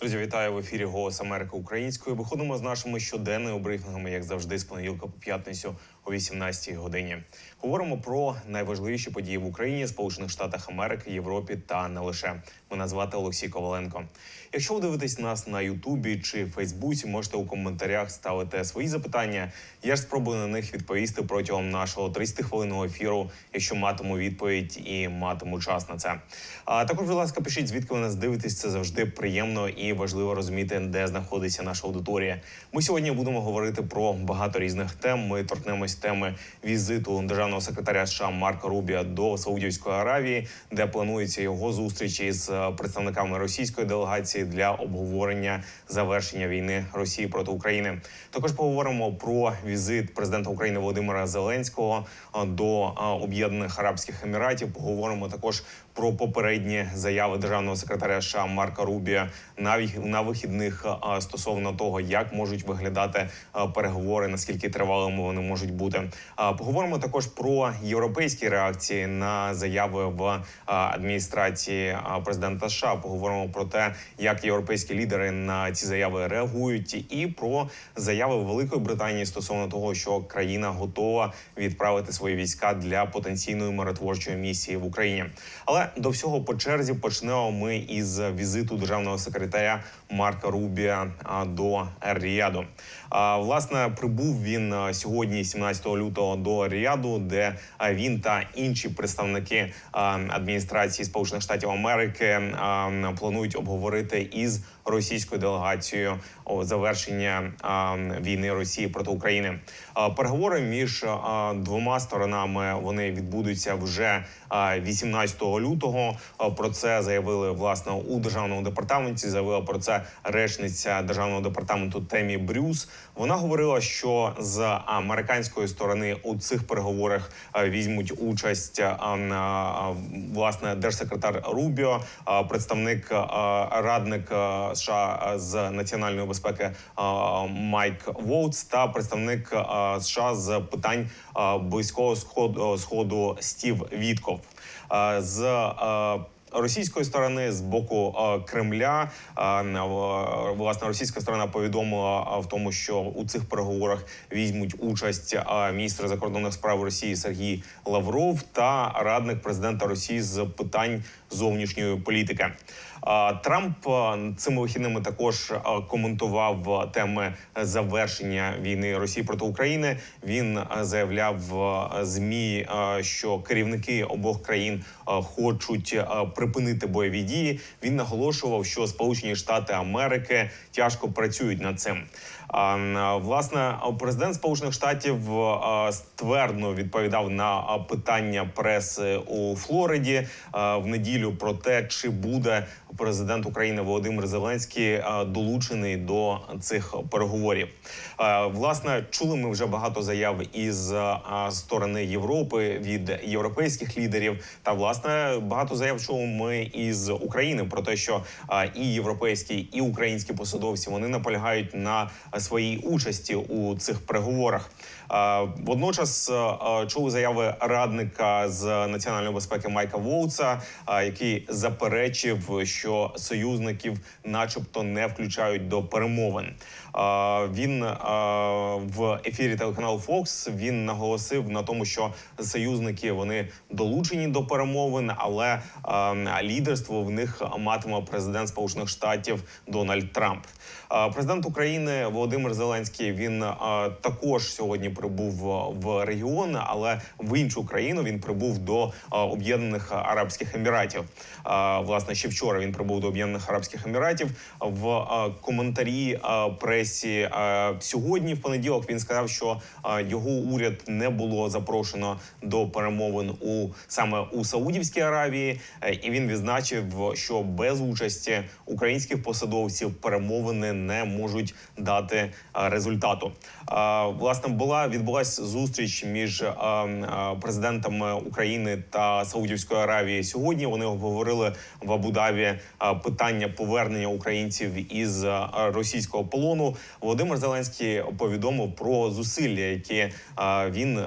Друзі, вітаю в ефірі Голос Америки Українською. Виходимо з нашими щоденними брифінгами, як завжди, з понеділка по п'ятницю о 18-й годині. Говоримо про найважливіші події в Україні, Сполучених Штатах Америки, Європі та не лише. Мене звати Олексій Коваленко. Якщо ви дивитесь нас на Ютубі чи Фейсбуці, можете у коментарях ставити свої запитання. Я ж спробую на них відповісти протягом нашого 30 хвилинного ефіру, якщо матиму відповідь і матиму час на це. А також, будь ласка, пишіть, звідки ви нас дивитесь. Це завжди приємно і важливо розуміти, де знаходиться наша аудиторія. Ми сьогодні будемо говорити про багато різних тем. Ми торкнемось теми візиту державного секретаря США Марка Рубія до Саудівської Аравії, де планується його зустріч із представниками російської делегації для обговорення завершення війни Росії проти України. Також поговоримо про візит президента України Володимира Зеленського до Об'єднаних Арабських Еміратів. Поговоримо також про попередні заяви державного секретаря США Марка Рубія на на вихідних стосовно того, як можуть виглядати переговори, наскільки тривалими вони можуть бути. Е, Поговоримо також про європейські реакції на заяви в адміністрації президента США. Поговоримо про те, як європейські лідери на ці заяви реагують, і про заяви Великої Британії стосовно того, що країна готова відправити свої війська для потенційної миротворчої місії в Україні. Але до всього по черзі почнемо ми із візиту державного секретаря Марка Рубія до Ер-Ріяду. А, Власне, прибув він сьогодні, 17 лютого, до Ріаду, де він та інші представники адміністрації Сполучених Штатів Америки планують обговорити із російською делегацією завершення війни Росії проти України. Переговори між двома сторонами вони відбудуться вже а, 18 лютого. Про це заявили власне у державному департаменті. Заявила про це речниця державного департаменту Темі Брюс. Вона говорила, що з американської сторони у цих переговорах візьмуть участь власне держсекретар Рубіо, представник радник США з національної безпеки Майк Воутс та представник США з питань близького сходу сходу Стів Вітков. З Російської сторони з боку е, Кремля е, власне російська сторона повідомила е, в тому, що у цих переговорах візьмуть участь е, міністр закордонних справ Росії Сергій Лавров та радник президента Росії з питань зовнішньої політики. Трамп цими вихідними також коментував теми завершення війни Росії проти України. Він заявляв змі, що керівники обох країн хочуть припинити бойові дії. Він наголошував, що Сполучені Штати Америки тяжко працюють над цим. Власне, президент Сполучених Штатів ствердно відповідав на питання преси у Флориді в неділю про те, чи буде президент України Володимир Зеленський долучений до цих переговорів. Власне, чули ми вже багато заяв із сторони Європи від європейських лідерів. Та власне багато заяв чули ми із України про те, що і європейські, і українські посадовці вони наполягають на своїй участі у цих переговорах. Водночас е, е, чули заяви радника з національної безпеки Майка Воутса, е, який заперечив, що союзників, начебто, не включають до перемовин. Він в ефірі телеканалу Fox він наголосив на тому, що союзники вони долучені до перемовин, але лідерство в них матиме президент Сполучених Штатів Дональд Трамп. Президент України Володимир Зеленський він також сьогодні прибув в регіон, але в іншу країну він прибув до е, Об'єднаних Арабських Еміратів. Е, Власне, ще вчора він прибув до Об'єднаних Арабських Еміратів. В е, коментарі е, пресі е, сьогодні, в понеділок, він сказав, що е, його уряд не було запрошено до перемовин у саме у Саудівській Аравії, Е, і він відзначив, що без участі українських посадовців перемовини не можуть дати е, результату. Е, Власне, була відбулася зустріч між е, е, президентами України та Саудівської Аравії сьогодні. Вони обговорили в Абу-Дабі а, питання повернення українців із російського полону. Володимир Зеленський повідомив про зусилля, які він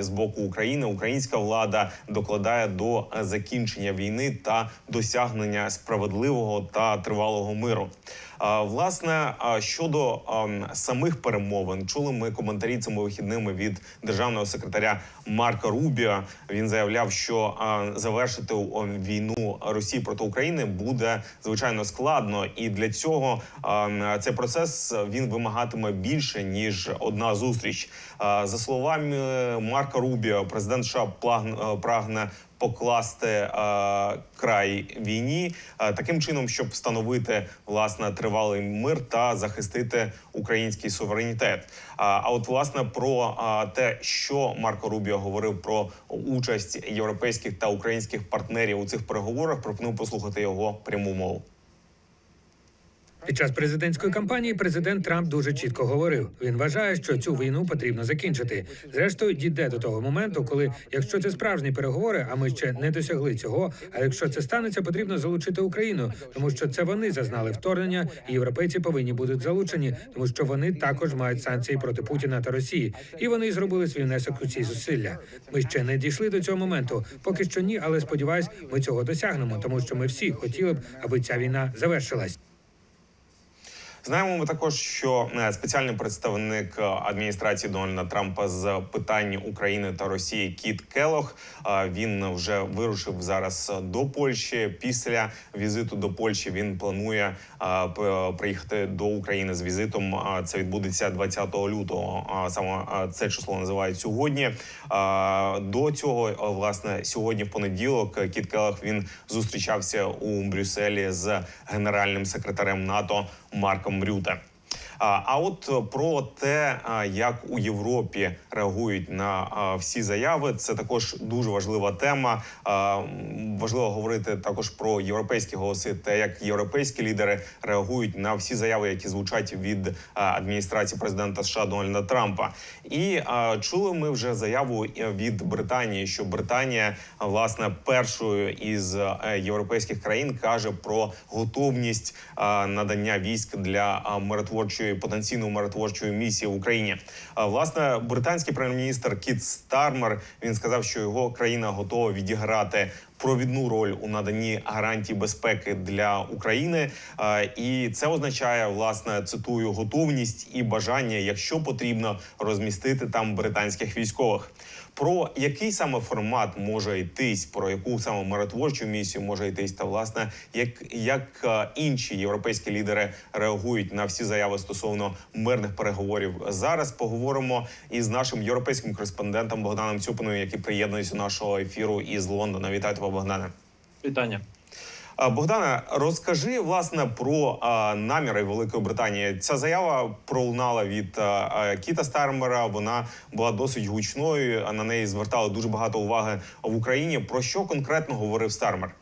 з боку України, українська влада докладає до е, закінчення війни та досягнення справедливого та тривалого миру. Власне, щодо самих перемовин, чули ми коментарі цими вихідними від державного секретаря Марка Рубіо. Він заявляв, що завершити війну Росії проти України буде звичайно складно, і для цього цей процес він вимагатиме більше ніж одна зустріч. За словами Марка Рубіо, президент США прагне покласти е, край війні е, таким чином, щоб встановити власне тривалий мир та захистити український суверенітет. А, а от власне про е, те, що Марко Рубіо говорив про участь європейських та українських партнерів у цих переговорах, пропоную послухати його пряму мову. Під час президентської кампанії президент Трамп дуже чітко говорив: він вважає, що цю війну потрібно закінчити. Зрештою, дійде до того моменту, коли, якщо це справжні переговори, а ми ще не досягли цього. А якщо це станеться, потрібно залучити Україну, тому що це вони зазнали вторгнення, і європейці повинні будуть залучені, тому що вони також мають санкції проти Путіна та Росії, і вони зробили свій внесок у ці зусилля. Ми ще не дійшли до цього моменту. Поки що ні, але сподіваюсь, ми цього досягнемо, тому що ми всі хотіли б, аби ця війна завершилась. Знаємо ми також, що е, спеціальний представник е, адміністрації Дональда Трампа з питань України та Росії Кіт Келох е, він вже вирушив зараз до Польщі. Після візиту до Польщі він планує приїхати до України з візитом. Це відбудеться 20 лютого. Саме це число називають сьогодні. До цього власне сьогодні в понеділок Кіт Келох він зустрічався у Брюсселі з генеральним секретарем НАТО Марком Рюте. А от е, про те, як у Європі реагують на всі заяви, це також дуже важлива тема. Важливо говорити також про європейські голоси, та як європейські лідери реагують на всі заяви, які звучать від адміністрації президента США Дональда Трампа. І чули ми вже заяву е, від Британії, що Британія власне першою із е, європейських країн каже про готовність надання військ для а, миротворчої потенційної миротворчої місії в Україні. Власне, британський прем'єр-міністр Кіт Стармер він сказав, що його країна готова відіграти. Провідну роль у наданні гарантій безпеки для України, і це означає власне цитую готовність і бажання, якщо потрібно, розмістити там британських військових. Про який саме формат може йтись, про яку саме миротворчу місію може йтись, та власне як, як е, інші європейські лідери реагують на всі заяви стосовно мирних переговорів. Зараз поговоримо із нашим європейським кореспондентом Богданом Цюпиною, який приєднується до нашого ефіру із Лондона. Вітаю тебе, Богдане. Вітання. Богдане, розкажи власне про а, наміри Великої Британії. Ця заява пролунала від а, Кіта Стармера. Вона була досить гучною. а На неї звертали дуже багато уваги в Україні. Про що конкретно говорив Стармер?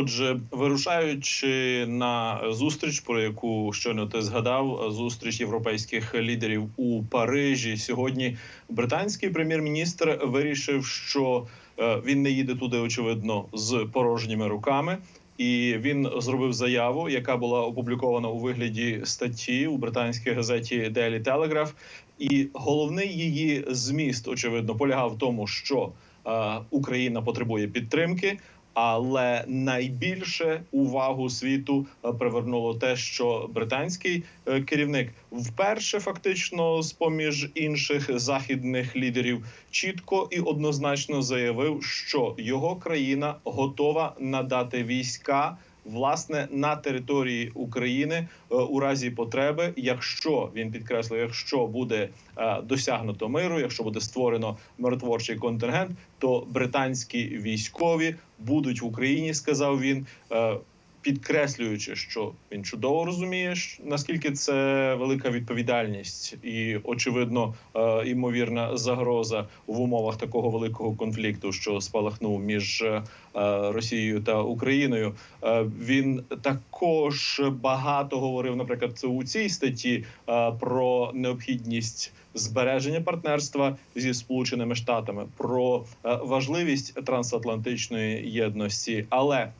Отже, вирушаючи на зустріч, про яку щойно ти згадав, зустріч європейських лідерів у Парижі. Сьогодні британський прем'єр-міністр вирішив, що е, він не їде туди, очевидно, з порожніми руками. І він зробив заяву, яка була опублікована у вигляді статті у британській газеті Daily Telegraph. І головний її зміст, очевидно, полягав в тому, що е, Україна потребує підтримки. Але найбільше увагу світу е, привернуло те, що британський е, керівник вперше фактично з поміж інших західних лідерів чітко і однозначно заявив, що його країна готова надати війська. Власне на території України е, у разі потреби, якщо він підкреслив, якщо буде е, досягнуто миру, якщо буде створено миротворчий контингент, то британські військові будуть в Україні, сказав він, е, підкреслюючи, що він чудово розуміє, наскільки це велика відповідальність і очевидно е, імовірна загроза в умовах такого великого конфлікту, що спалахнув між е, Росією та Україною. Е, Він також багато говорив, наприклад, у цій статті е, про необхідність збереження партнерства зі сполученими штатами, про е, важливість трансатлантичної єдності, але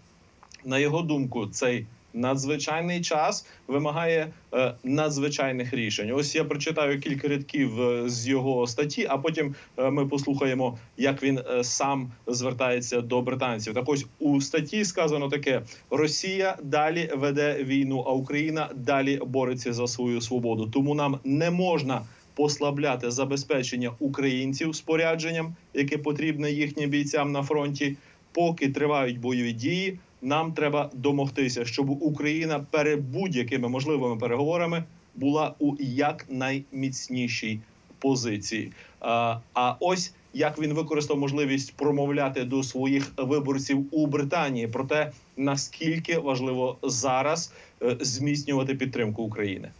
на його думку, цей надзвичайний час вимагає е, надзвичайних рішень. Ось я прочитаю кілька рядків е, з його статті, а потім е, ми послухаємо, як він е, сам звертається до британців. Так ось у статті сказано таке: Росія далі веде війну, а Україна далі бореться за свою свободу. Тому нам не можна послабляти забезпечення українців спорядженням, яке потрібне їхнім бійцям на фронті. Поки тривають бойові дії, нам треба домогтися, щоб Україна перед будь-якими можливими переговорами була у якнайміцнішій позиції. А, ось як він використав можливість промовляти до своїх виборців у Британії про те, наскільки важливо зараз е, зміцнювати підтримку України.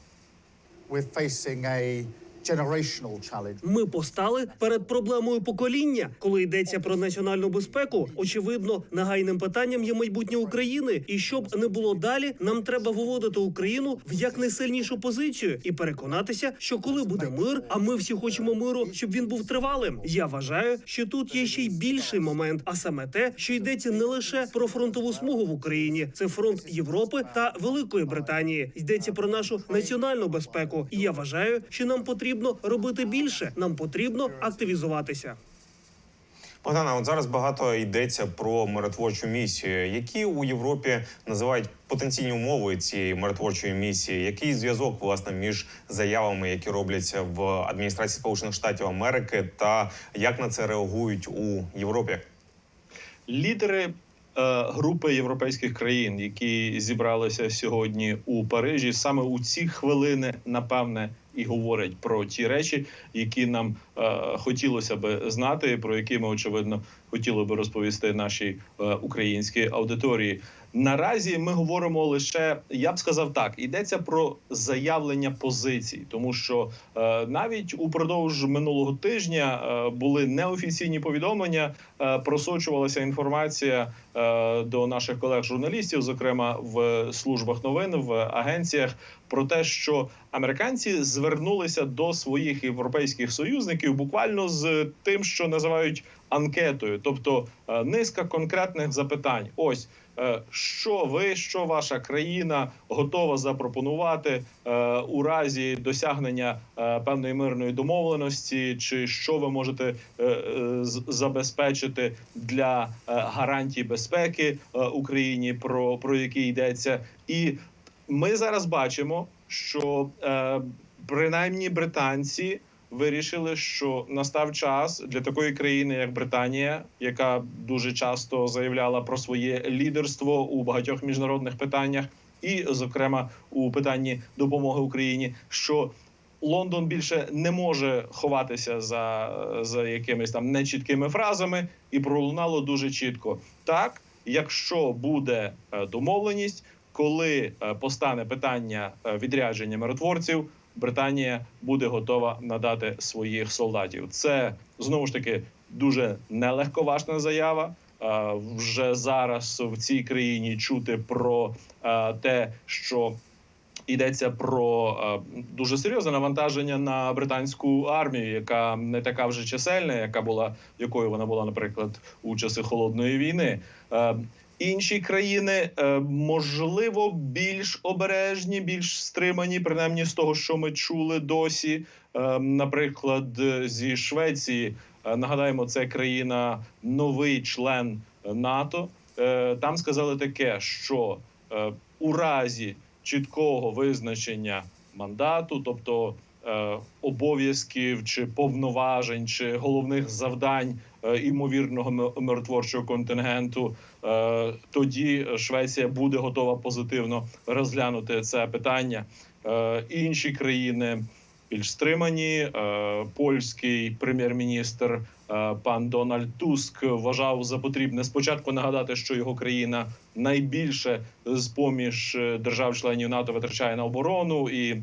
we're facing a. Ми постали перед проблемою покоління, коли йдеться про національну безпеку. Очевидно, нагайним питанням є майбутнє України. І щоб не було далі, нам треба виводити Україну в якнайсильнішу позицію і переконатися, що коли буде мир, а ми всі хочемо миру, щоб він був тривалим. Я вважаю, що тут є ще й більший момент, а саме те, що йдеться не лише про фронтову смугу в Україні, це фронт Європи та Великої Британії. Йдеться про нашу національну безпеку. І я вважаю, що нам потрібно робити більше. Нам потрібно активізуватися. Богдана, от зараз багато йдеться про миротворчу місію. Які у Європі називають потенційні умови цієї миротворчої місії? Який зв'язок власне між заявами, які робляться в адміністрації Сполучених Штатів Америки, та як на це реагують у Європі? Лідери е, групи європейських країн, які зібралися сьогодні у Парижі, саме у ці хвилини, напевне, і говорять про ті речі, які нам е, хотілося би знати, про які ми очевидно хотіли би розповісти нашій е, українській аудиторії. Наразі ми говоримо лише, я б сказав так, йдеться про заявлення позицій, тому що е, навіть упродовж минулого тижня е, були неофіційні повідомлення, е, просочувалася інформація е, до наших колег-журналістів, зокрема в службах новин, в агенціях, про те, що американці звернулися до своїх європейських союзників буквально з тим, що називають анкетою, тобто е, низка конкретних запитань. Ось що ви, що ваша країна готова запропонувати е, у разі досягнення е, певної мирної домовленості, чи що ви можете е, е, забезпечити для е, гарантій безпеки е, Україні, про, про які йдеться, і ми зараз бачимо, що е, принаймні британці вирішили, що настав час для такої країни, як Британія, яка дуже часто заявляла про своє лідерство у багатьох міжнародних питаннях, і, зокрема, у питанні допомоги Україні, що Лондон більше не може ховатися за, за якимись там нечіткими фразами, і пролунало дуже чітко. Так, якщо буде е, домовленість, коли е, постане питання е, відрядження миротворців, Британія буде готова надати своїх солдатів. Це знову ж таки дуже нелегковажна заява. Е, Вже зараз в цій країні чути про е, те, що йдеться про е, дуже серйозне навантаження на британську армію, яка не така вже чисельна, яка була якою вона була, наприклад, у часи холодної війни. Інші країни е, можливо більш обережні, більш стримані, принаймні з того, що ми чули досі. Е, Наприклад, зі Швеції Е, нагадаємо, це країна новий член НАТО. Там сказали таке, що у разі чіткого визначення мандату, тобто обов'язків чи повноважень, чи головних завдань імовірного ми- миротворчого контингенту, е, тоді Швеція буде готова позитивно розглянути це питання. Е, Інші країни більш стримані. Е, Польський прем'єр-міністр е, пан Дональд Туск вважав за потрібне спочатку нагадати, що його країна найбільше з поміж е, держав-членів НАТО витрачає на оборону і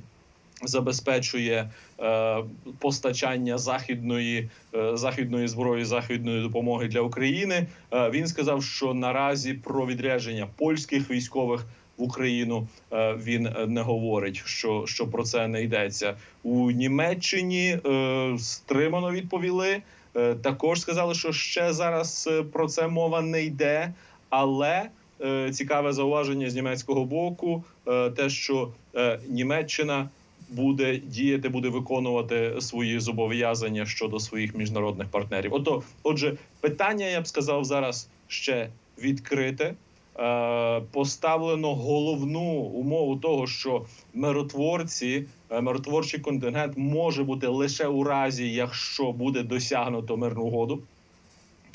забезпечує е, постачання західної е, західної зброї, західної допомоги для України. Е, він сказав, що наразі про відрядження польських військових в Україну е, він не говорить, що, що про це не йдеться у Німеччині. Е, стримано відповіли. Е, також сказали, що ще зараз е, про це мова не йде, але е, цікаве зауваження з німецького боку, е, те, що е, Німеччина буде діяти, буде виконувати свої зобов'язання щодо своїх міжнародних партнерів. Ото, отже, питання я б сказав зараз ще відкрите. Е, Поставлено головну умову того, що миротворці, е, миротворчий контингент може бути лише у разі, якщо буде досягнуто мирну угоду.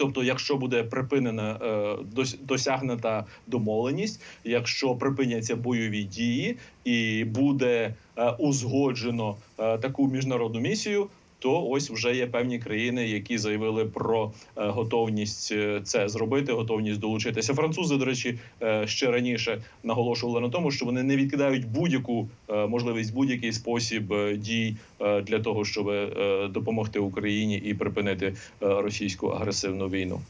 Тобто, якщо буде припинена е, досягнута домовленість, якщо припиняться бойові дії і буде е, узгоджено е, таку міжнародну місію, то ось вже є певні країни, які заявили про е, готовність е, це зробити, готовність долучитися. Французи, до речі, е, ще раніше наголошували на тому, що вони не відкидають будь-яку можливість, будь-який спосіб дій для того, щоб допомогти Україні і припинити російську агресивну війну.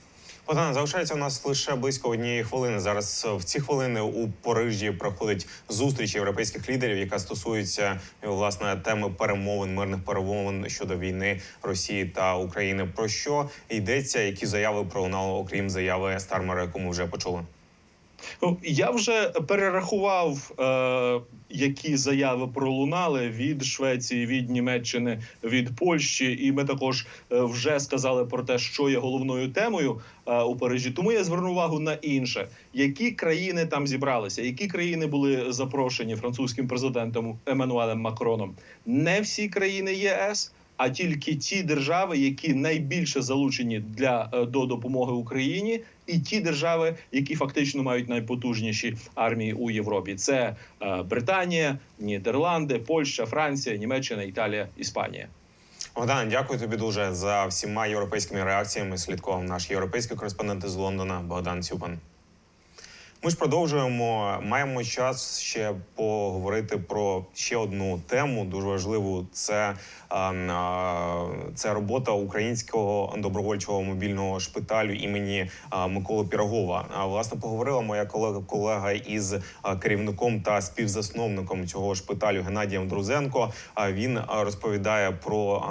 Богдан, залишається у нас лише близько однієї хвилини. Зараз е, в ці хвилини у Парижі проходить зустріч європейських лідерів, яка стосується е, власне теми перемовин, мирних перемовин щодо війни Росії та України. Про що йдеться? Які заяви пролунали, окрім заяви Стармера, яку ми вже почули? Ну, я вже перерахував, е, які заяви пролунали від Швеції, від Німеччини, від Польщі, і ми також е, вже сказали про те, що є головною темою е, у Парижі. Тому я зверну увагу на інше, які країни там зібралися, які країни були запрошені французьким президентом Еммануелем Макроном. Не всі країни ЄС. А тільки ті держави, які найбільше залучені для е, до допомоги Україні, і ті держави, які фактично мають найпотужніші армії у Європі. Це е, Британія, Нідерланди, Польща, Франція, Німеччина, Італія, Іспанія. Богдан, дякую тобі дуже за всіма європейськими реакціями. Слідкував наш європейський кореспондент із Лондона Богдан Цюпан. Ми ж продовжуємо. Маємо час ще поговорити про ще одну тему, дуже важливу. Це, це робота українського добровольчого мобільного шпиталю імені Миколи Пірогова. Власне поговорила моя колега колега із керівником та співзасновником цього шпиталю Геннадієм Друзенко. Він розповідає про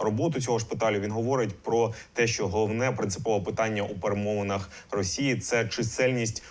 роботу цього шпиталю. Він говорить про те, що головне принципове питання у перемовинах Росії це чисельність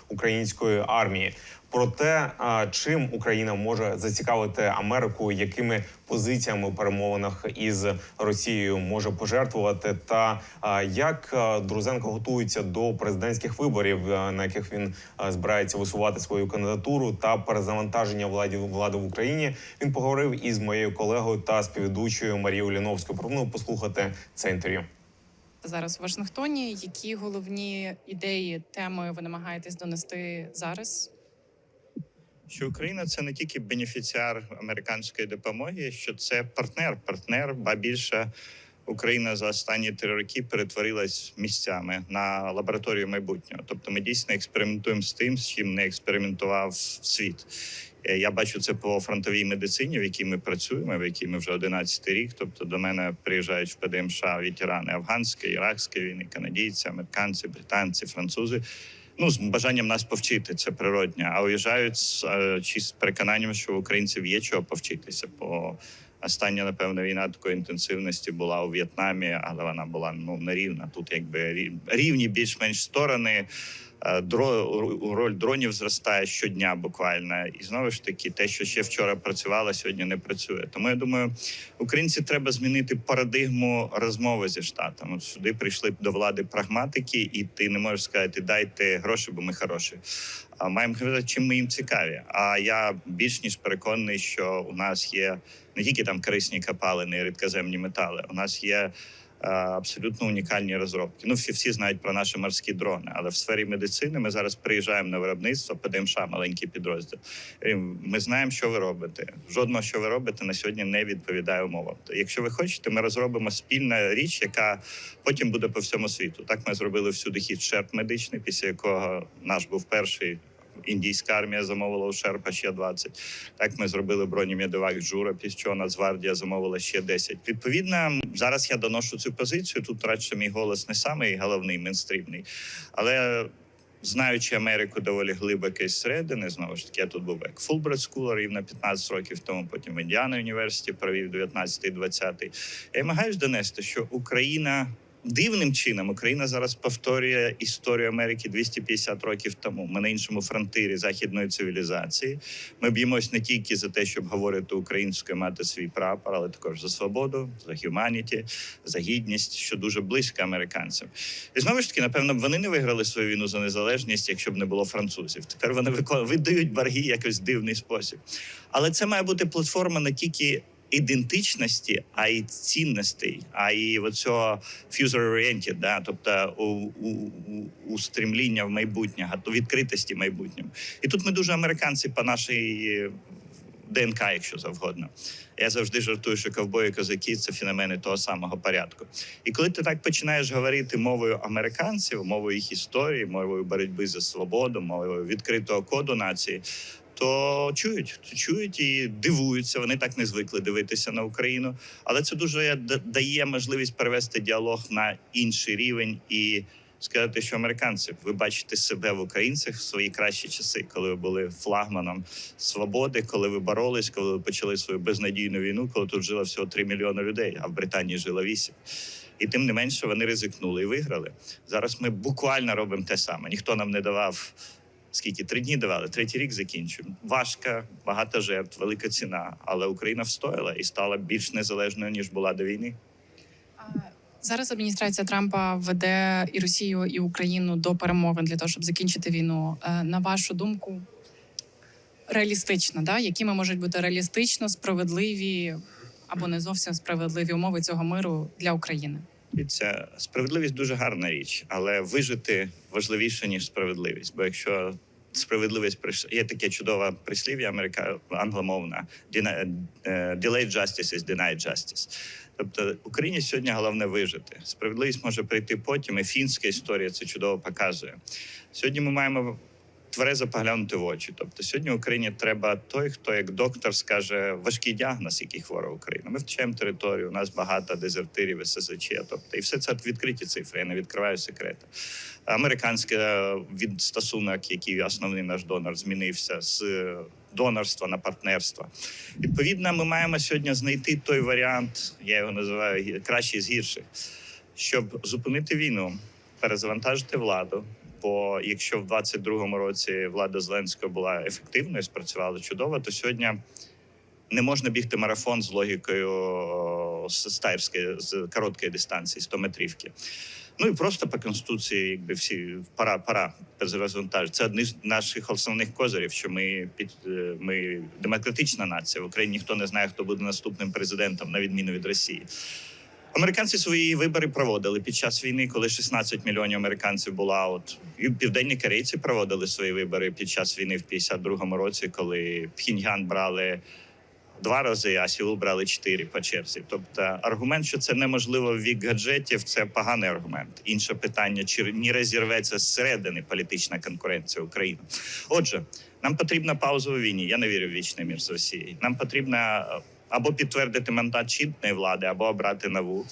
української армії. Про те, чим Україна може зацікавити Америку, якими позиціями у перемовинах із Росією може пожертвувати, та як Друзенко готується до президентських виборів, на яких він збирається висувати свою кандидатуру та перезавантаження влади влади в Україні. Він поговорив із моєю колегою та співведучою Марією Ліновською. Пропоную послухати це інтерв'ю. Зараз в Вашингтоні. Які головні ідеї, теми ви намагаєтесь донести зараз? що Україна це не тільки бенефіціар американської допомоги, що це партнер, партнер, ба більше Україна за останні три роки перетворилась місцями на лабораторію майбутнього. Тобто, ми дійсно експериментуємо з тим, з чим не експериментував світ. Е, Я бачу це по фронтовій медицині, в якій ми працюємо, в якій ми вже 11 рік. Тобто до мене приїжджають в ПДМШ ветерани афганської, іракської війни, канадійці, американці, британці, французи. Ну, з бажанням нас повчити, це природня. А уїжджають з е, чи з переконанням, що в українців є чого повчитися. Бо остання, напевно, війна такої інтенсивності була у В'єтнамі, але вона була ну нерівна. Тут якби рівні більш-менш сторони. Е, Дро роль дронів зростає щодня, буквально, і знову ж таки, те, що ще вчора працювало, сьогодні не працює. Тому я думаю, українці треба змінити парадигму розмови зі штатами. Сюди прийшли до влади прагматики, і ти не можеш сказати дайте гроші, бо ми хороші. А маємо казати, чим ми їм цікаві. А я більш ніж переконаний, що у нас є не тільки там корисні капалини, рідкоземні метали. У нас є абсолютно унікальні розробки. Ну, всі всі знають про наші морські дрони, але в сфері медицини ми зараз приїжджаємо на виробництво, ПДМШ, маленький підрозділ. Ми знаємо, що ви робите. Жодного, що ви робите, на сьогодні не відповідає умовам. Якщо ви хочете, ми розробимо спільна річ, яка потім буде по всьому світу. Так ми зробили всюди хід шерп медичний, після якого наш був перший. Індійська армія замовила у Шерпа ще 20. Так ми зробили броні Медивак Джура, після чого Нацгвардія замовила ще 10. Відповідно, зараз я доношу цю позицію. Тут радше мій голос не самий головний, мейнстрімний, але. Знаючи Америку доволі глибоко із середини, знову ж таки, я тут був як Фулбред Скулер рівно 15 років тому, потім в Індіана університі провів 19-20. Я намагаюсь донести, що Україна дивним чином Україна зараз повторює історію Америки 250 років тому. Ми на іншому фронтирі західної цивілізації. Ми б'ємось не тільки за те, щоб говорити українською, мати свій прапор, але також за свободу, за гуманіті, за гідність, що дуже близько американцям. І знову ж таки, напевно, вони не виграли свою війну за незалежність, якщо б не було французів. Тепер вони викон- видають борги якось дивний спосіб. Але це має бути платформа не тільки ідентичності, а й цінностей, а й оцього future-oriented, да? тобто у, у, у, стремління в майбутнє, гато- відкритості майбутньому. І тут ми дуже американці по нашій ДНК, якщо завгодно. Я завжди жартую, що ковбої козаки це феномени того самого порядку. І коли ти так починаєш говорити мовою американців, мовою їх історії, мовою боротьби за свободу, мовою відкритого коду нації, то чують, чують і дивуються. Вони так не звикли дивитися на Україну. Але це дуже дає можливість перевести діалог на інший рівень і сказати, що американці, ви бачите себе в українцях в свої кращі часи, коли ви були флагманом свободи, коли ви боролись, коли ви почали свою безнадійну війну, коли тут жило всього 3 мільйони людей, а в Британії жило 8. І тим не менше вони ризикнули і виграли. Зараз ми буквально робимо те саме. Ніхто нам не давав. Скільки три дні давали, третій рік закінчуємо. Важко, багато жертв, велика ціна. Але Україна встояла і стала більш незалежною ніж була до війни. Зараз адміністрація Трампа веде і Росію, і Україну до перемовин для того, щоб закінчити війну. Е, На вашу думку, реалістично, да? якими можуть бути реалістично справедливі або не зовсім справедливі умови цього миру для України? І справедливість дуже гарна річ, але вижити важливіше ніж справедливість. Бо якщо справедливість прийшла, є таке чудове прислів'я америка англомовна «Deny- е, delayed justice is denied justice». Тобто Україні сьогодні головне вижити. Справедливість може прийти потім. І фінська історія це чудово показує. Сьогодні ми маємо тверезо поглянути в очі. Тобто, сьогодні Україні треба той, хто як доктор скаже важкий діагноз, який хвора Україна. Ми втрачаємо територію. У нас багато дезертирів ССЧ. Тобто, і все це відкриті цифри. Я не відкриваю секрети. Американський е, відстосунок, який основний наш донор, змінився з е, донорства на партнерство. Відповідно, ми маємо сьогодні знайти той варіант, я його називаю кращий з гірших, щоб зупинити війну, перезавантажити владу. Бо якщо в 22-му році влада Зеленського була ефективною, спрацювала чудово, то сьогодні не можна бігти марафон з логікою стайрської з короткої дистанції, 100 метрівки. Ну і просто по конституції, якби всі пора, пора перезавантажити. Це одні з наших основних козирів, що ми під е, ми демократична нація. В Україні ніхто не знає, хто буде наступним президентом, на відміну від Росії. Американці свої вибори проводили під час війни, коли 16 мільйонів американців була аут. І південні корейці проводили свої вибори під час війни в 52-му році, коли Пхіньян брали два рази, а Сеул брали чотири по черзі. Тобто аргумент, що це неможливо в вік гаджетів, це поганий аргумент. Інше питання: чи не розірветься зсередини політична конкуренція України? Отже, нам потрібна пауза у війні. Я не вірю в вічний мір з Росією. Нам потрібно е, або підтвердити мандат чинної влади, або обрати нову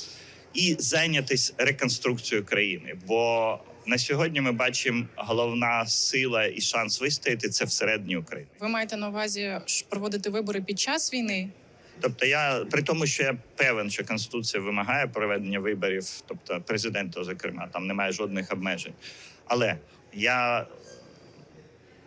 і зайнятися реконструкцією країни. Бо на сьогодні ми бачимо головна сила і шанс вистояти це всередині України. Ви маєте на увазі проводити вибори під час війни? Тобто, я при тому, що я певен, що конституція вимагає проведення виборів, тобто президента, зокрема, там немає жодних обмежень. Але я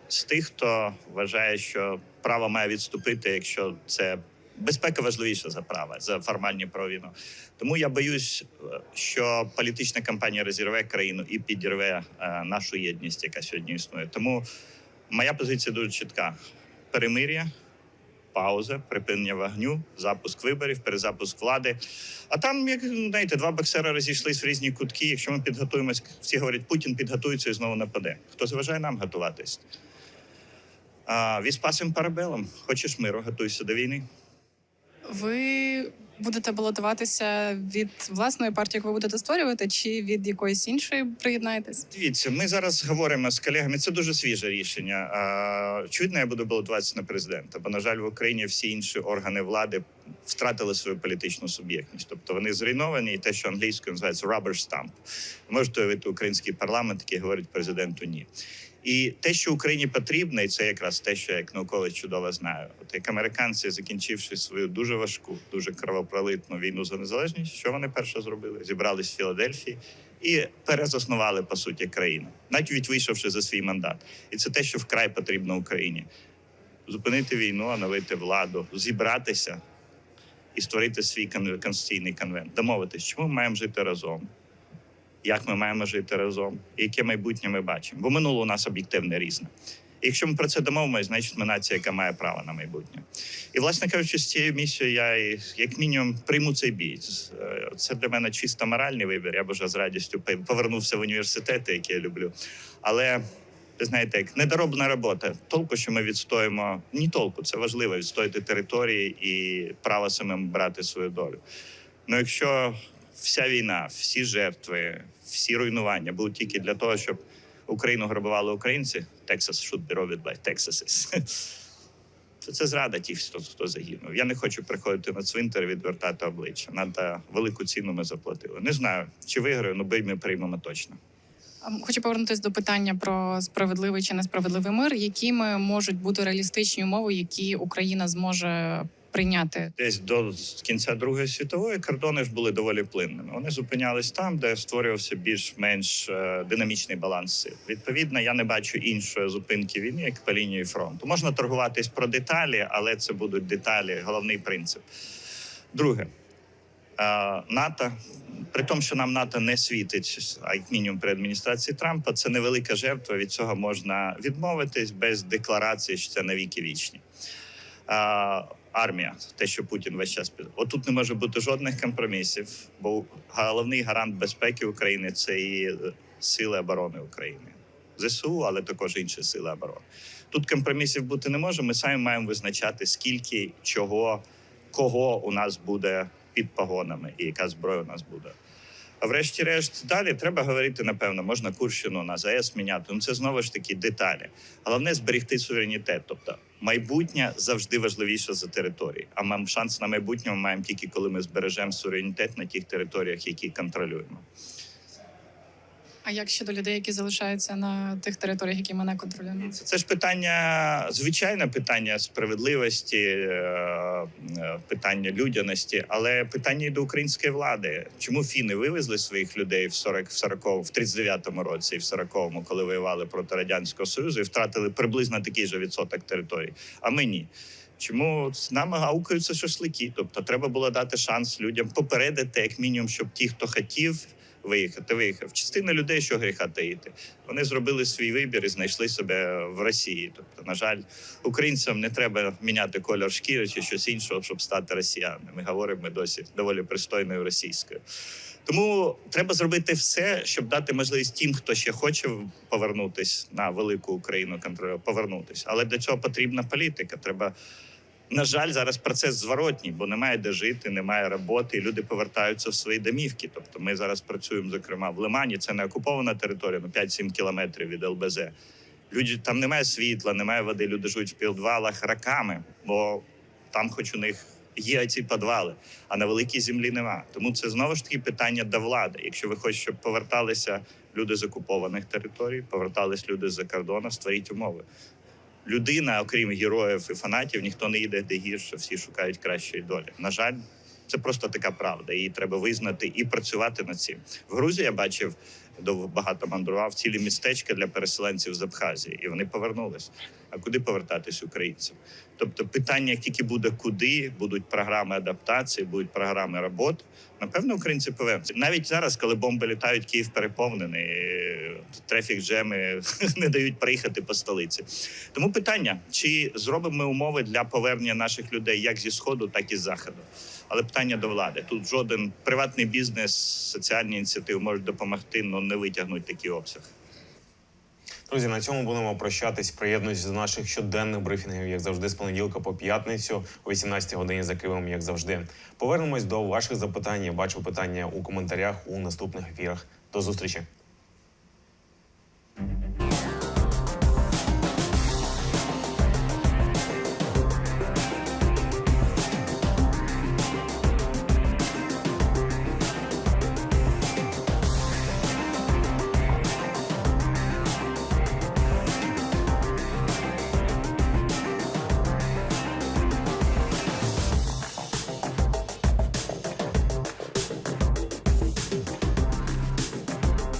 з тих, хто вважає, що право має відступити, якщо це безпека важливіша за право, за формальні провину. Тому я боюсь, е, що політична кампанія розірве країну і підірве е, нашу єдність, яка сьогодні існує. Тому моя позиція дуже чітка: перемир'я пауза, припинення вогню, запуск виборів, перезапуск влади. А там, як знаєте, два боксера розійшлись в різні кутки. Якщо ми підготуємось, всі говорять, Путін підготується і знову нападе. Хто заважає нам готуватись? А, Віспасим парабелом. Хочеш миру, готуйся до війни. Ви будете балотуватися від власної партії, яку ви будете створювати, чи від якоїсь іншої приєднаєтесь? Дивіться, ми зараз говоримо з колегами. Це дуже свіже рішення. А, Очевидно, я буду балотуватися на президента, бо на жаль, в Україні всі інші органи влади втратили свою політичну суб'єктність. Тобто вони зруйновані, і те, що англійською називається rubber stamp. Можете уявити український парламент, який говорить президенту ні. І те, що Україні потрібно, і це якраз те, що я як науковець чудово знаю. От як американці, закінчивши свою дуже важку, дуже кровопролитну війну за незалежність, що вони перше зробили? Зібрались в Філадельфії і перезаснували по суті країну, навіть вийшовши за свій мандат. І це те, що вкрай потрібно Україні: зупинити війну, оновити владу, зібратися і створити свій кон- конституційний конвент, домовитись, чому ми маємо жити разом. Як ми маємо жити разом, і яке майбутнє ми бачимо? Бо минуле у нас об'єктивне різне. Якщо ми про це домовимося, значить ми нація, яка має право на майбутнє. І, власне кажучи, з цією місією я як мінімум прийму цей бій. Е, Це для мене чисто моральний вибір. Я б вже з радістю повернувся в університети, які я люблю. Але ви знаєте, як недороблена робота. Толку, що ми відстоїмо, ні толку, це важливо відстояти території і право самим брати свою долю. Ну якщо вся війна, всі жертви, всі руйнування будуть тільки для того, щоб Україну грабували українці, Texas should be robbed by Texases. То це зрада ті, хто, хто загинув. Я не хочу приходити на цвинтар і відвертати обличчя. Надо велику ціну ми заплатили. Не знаю, чи виграю, але бій ми приймемо точно. Хочу повернутися до питання про справедливий чи несправедливий мир. Якими можуть бути реалістичні умови, які Україна зможе прийняти? Десь до кінця Другої світової кордони ж були доволі плинними. Вони зупинялись там, де створювався більш-менш е, динамічний баланс сил. Відповідно, я не бачу іншої зупинки війни, як по лінії фронту. Можна торгуватись про деталі, але це будуть деталі. Головний принцип. Друге. е, НАТО, при тому, що нам НАТО не світить, а як мінімум при адміністрації Трампа, це невелика жертва. Від цього можна відмовитись без декларації, що це навіки вічні. Армія, те, що Путін весь час під отут не може бути жодних компромісів, бо головний гарант безпеки України це і е, сили оборони України, ЗСУ, але також інші сили оборони. Тут компромісів бути не може. Ми самі маємо визначати, скільки чого, кого у нас буде під погонами, і яка зброя у нас буде. А врешті-решт, далі треба говорити, напевно, можна Курщину на ЗАЕС міняти. Ну це знову ж таки деталі. Головне зберегти суверенітет. Тобто майбутнє завжди важливіше за території. А нам шанс на майбутнє ми маємо тільки коли ми збережемо суверенітет на тих територіях, які контролюємо. А як щодо людей, які залишаються на тих територіях, які ми не контролюємо? Це, це ж питання, звичайне питання справедливості, е, е, питання людяності, але питання і до української влади. Чому фіни вивезли своїх людей в 40, в 40, в 39-му році і в 40-му, коли воювали проти радянського союзу, і втратили приблизно такий же відсоток території? А ми ні. Чому з нами гаукаються шашлики? Тобто, треба було дати шанс людям попередити, як мінімум, щоб ті, хто хотів виїхати, виїхав. Частина людей, що гріха таїти, вони зробили свій вибір і знайшли себе в Росії. Тобто, на жаль, українцям не треба міняти кольор шкіри чи щось іншого, щоб стати росіянами. Говоримо досі доволі пристойною російською. Тому треба зробити все, щоб дати можливість тим, хто ще хоче повернутись на велику Україну, контролю повернутись. Але для цього потрібна політика. Треба на жаль, зараз процес зворотній, бо немає де жити, немає роботи, і люди повертаються в свої домівки. Тобто, ми зараз працюємо, зокрема, в Лимані. Це не окупована територія, ну 5-7 кілометрів від ЛБЗ. Люди там немає світла, немає води. Люди живуть в підвалах раками, бо там, хоч у них є ці підвали, а на великій землі нема. Тому це знову ж таки питання до влади. Якщо ви хочете, щоб поверталися люди з окупованих територій, повертались люди з-за кордону, створіть умови людина, окрім героїв і фанатів, ніхто не йде де гірше, всі шукають кращої долі. На жаль, це просто така правда. Її треба визнати і працювати над цим. В Грузії я бачив довго багато мандрував цілі містечка для переселенців з Абхазії, і вони повернулись. А куди повертатись українцям? Тобто, питання, як тільки буде куди, будуть програми адаптації, будуть програми роботи. Напевно, українці повернуться. Навіть зараз, коли бомби літають, Київ переповнений, трефік джеми не дають приїхати по столиці. Тому питання: чи зробимо ми умови для повернення наших людей як зі сходу, так і з заходу. Але питання до влади. Тут жоден приватний бізнес, соціальні ініціативи можуть допомогти, але не витягнуть такий обсяг. Друзі, на цьому будемо прощатись. Приєднуйтесь до наших щоденних брифінгів, як завжди, з понеділка по п'ятницю о 18 годині за Києвом, як завжди. Повернемось до ваших запитань. Бачу питання у коментарях у наступних ефірах. До зустрічі.